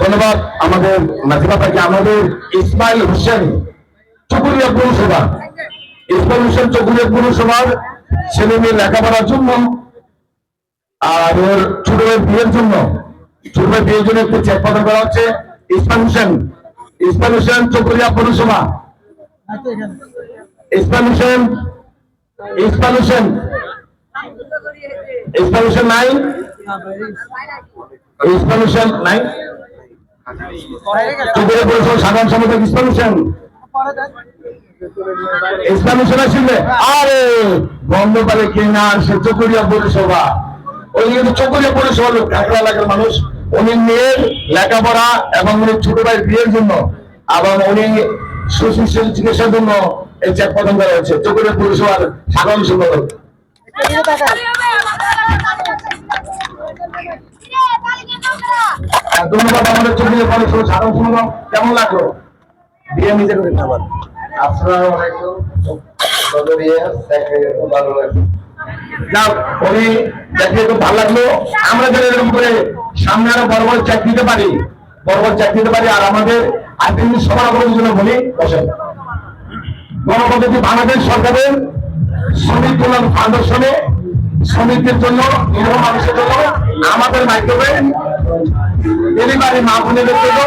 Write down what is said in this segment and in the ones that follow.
ধন্যবাদ আমাদের ভাইকে আমাদের ইসমাইল হোসেন চকুরিয়া পৌরসভা। ইসমাইল হোসেন চকুরিয়া পৌরসভার ছেলে মেয়ে লেখাপড়ার জন্য আর ওর ছোট ভাইয়ের বিয়ের জন্য। চেক প্রদান করা হচ্ছে। ইসমাইল হোসেন ইসমাইল হোসেন চকুরিয়া পৌরসভা। ইসমাইল হোসেন ইসমাইল হোসেন ইসমাইল হোসেন নাই? ইসমাইল হোসেন নাই? চকুরিয়া পৌরসভা সাধারণ সম্পাদক ইসমাইল হোসেন। ইসলাম হোসেন আসলে? আরে বন্ধ পারে কে না সে চকুরিয়া পৌরসভা। ওই কিন্তু চকুরিয়া পৌরসভা লোক কাঁকড়া এলাকার মানুষ, উনি মেয়ের লেখাপড়া এবং উনি ছোট ভাইয়ের বিয়ের জন্য এবং উনি সুশিক্ষিত চিকিৎসার জন্য এই চেক প্রদান করা হয়েছে, চকুরিয়া পৌরসভার সাধারণ সম্পাদক। ধন্যবাদ আমাদের চকুরিয়া সাধারণ সম্পাদক, কেমন লাগল? বিয়ে নিজে করে খাবার। ফাউন্ডেশনে শ্রমিকদের জন্য নিরহ মানুষের জন্য আমাদের মাধ্যমে মা বোনেদের জন্য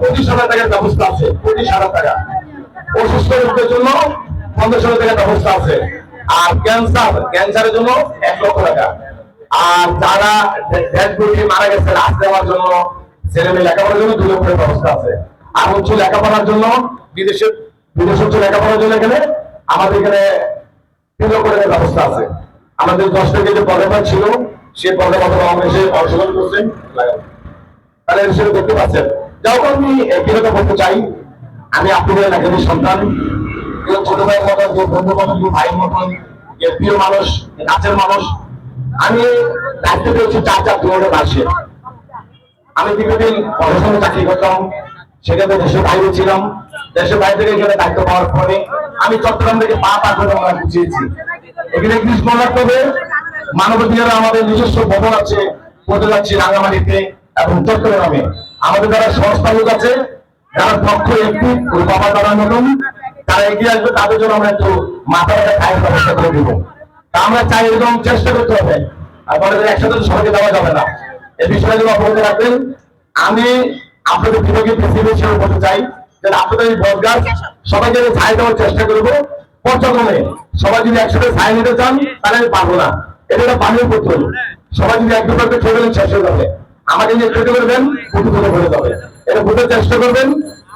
পঁচিশ হাজার টাকার ব্যবস্থা আছে, পঁচিশ হাজার টাকা। অসুস্থ রোগীদের জন্য পঞ্চাশ হাজার টাকার ব্যবস্থা আছে। আর ক্যান্সার ক্যান্সারের জন্য এক লক্ষ টাকা। আর যারা মারা গেছে, লাশ দেওয়ার জন্য ছেলে মেয়ে লেখাপড়ার জন্য দুই লক্ষের ব্যবস্থা আছে। আর হচ্ছে লেখাপড়ার জন্য, বিদেশে বিদেশে হচ্ছে লেখাপড়ার জন্য এখানে আমাদের এখানে তিন লক্ষ টাকার ব্যবস্থা আছে। আমাদের দশ থেকে যে পদক্ষেপ ছিল, সে পদক্ষেপ এসে অংশগ্রহণ করছেন তাহলে সেটা দেখতে পাচ্ছেন। যখন আমি একই বিরত করতে চাই। আমি আপনাদের এলাকার সন্তান। ছোট ভাইয়ের মতন কেউ বন্ধু কেউ ভাইয়ের মতন কেউ প্রিয় মানুষ কাছের মানুষ, আমি দায়িত্ব পেয়েছি চার চার আমি দীর্ঘদিন পড়াশোনা চাকরি করতাম, সেখানে দেশের বাইরে ছিলাম, দেশের বাইরে থেকে এখানে দায়িত্ব পাওয়ার পরে আমি চট্টগ্রাম থেকে পা পা করে আমরা বুঝিয়েছি এখানে মনে রাখতে হবে মানবাধিকার আমাদের নিজস্ব ভবন আছে করতে যাচ্ছি রাঙামাটিতে এবং চট্টগ্রামে। আমাদের যারা সংস্থা লোক আছে, যারা পক্ষ একটি ওই বাবা দাদার মতন তারা এগিয়ে আসবে, তাদের জন্য আমরা একটু মাথা ব্যথা খায়ের ব্যবস্থা করে দিব। তা আমরা চাই এরকম চেষ্টা করতে হবে। আপনাদের একসাথে তো সবাইকে দেওয়া যাবে না। এই বিষয়টা যদি অবগত রাখবেন আমি আপনাদের বিভাগীয় প্রেসিডেন্ট হিসেবে বলতে চাই। যে আপনাদের এই বদগাছ সবাইকে আমি ছাই দেওয়ার চেষ্টা করব। পর্যক্রমে সবাই যদি একসাথে ছাই নিতে চান, তাহলে আমি পারব না। এটা একটা পানির পুত্র সবাই যদি এক দুটো খেয়ে শেষ হয়ে যাবে। আমাকে নিয়ে খেতে করবেন ফুটে ভরে যাবে। এটা বুঝতে চেষ্টা করবেন।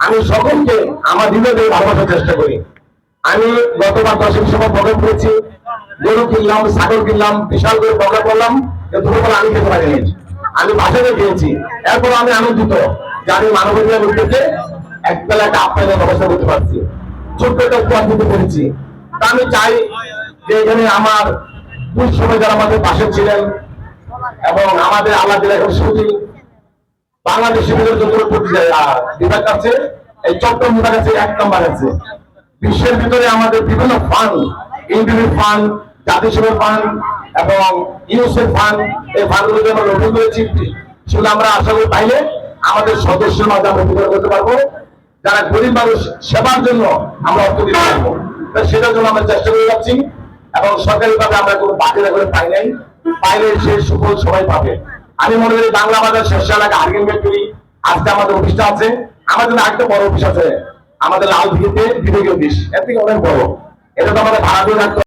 আমি সকলকে আমার হৃদয় দিয়ে ভালোবাসার চেষ্টা করি। আমি গতবার দশের সময় প্রোগ্রাম করেছি, গরু কিনলাম, ছাগল কিনলাম, বিশাল করে প্রোগ্রাম করলাম দুপুরবেলা আমি খেতে পারিনি। আমি বাসাতে খেয়েছি। এরপর আমি আনন্দিত যে আমি মানবতার এক বেলা একটা আপনাদের ব্যবস্থা করতে পারছি। ছোট্ট একটা উপহার দিতে পেরেছি। তা আমি চাই যে এখানে আমার দুই সময় যারা আমাদের পাশে ছিলেন এবং আমাদের আল্লাহ দিলে এখন আছে এক বিশ্বের ভিতরে আমাদের বিভিন্ন ফান্ড ইন্ডিভিজুয়াল ফান্ড জাতিসংঘ ফান্ড এবং ইউসেফ ফান্ড এই ফান্ডগুলোকে আমরা নতুন করেছি সেগুলো আমরা আশা করি পাইলে আমাদের সদস্যের মাঝে আমরা বিতরণ করতে পারব। যারা গরিব মানুষ, সেবার জন্য আমরা অর্থ দিতে পারব। সেটার জন্য আমরা চেষ্টা করে যাচ্ছি এবং সরকারিভাবে আমরা কোনো বাতিল করে পাই নাই। পাইলে সেই সুফল সবাই পাবে। আমি মনে করি বাংলা বাজার শেষ এলাকা আর্গেন করি আজকে আমাদের অফিসটা আছে। আমাদের আরেকটা বড় অফিস আছে। আমাদের লাল ভিতে বিভাগীয় অফিস এর থেকে অনেক বড়। এটা তো আমাদের ভাড়া দিয়ে রাখতে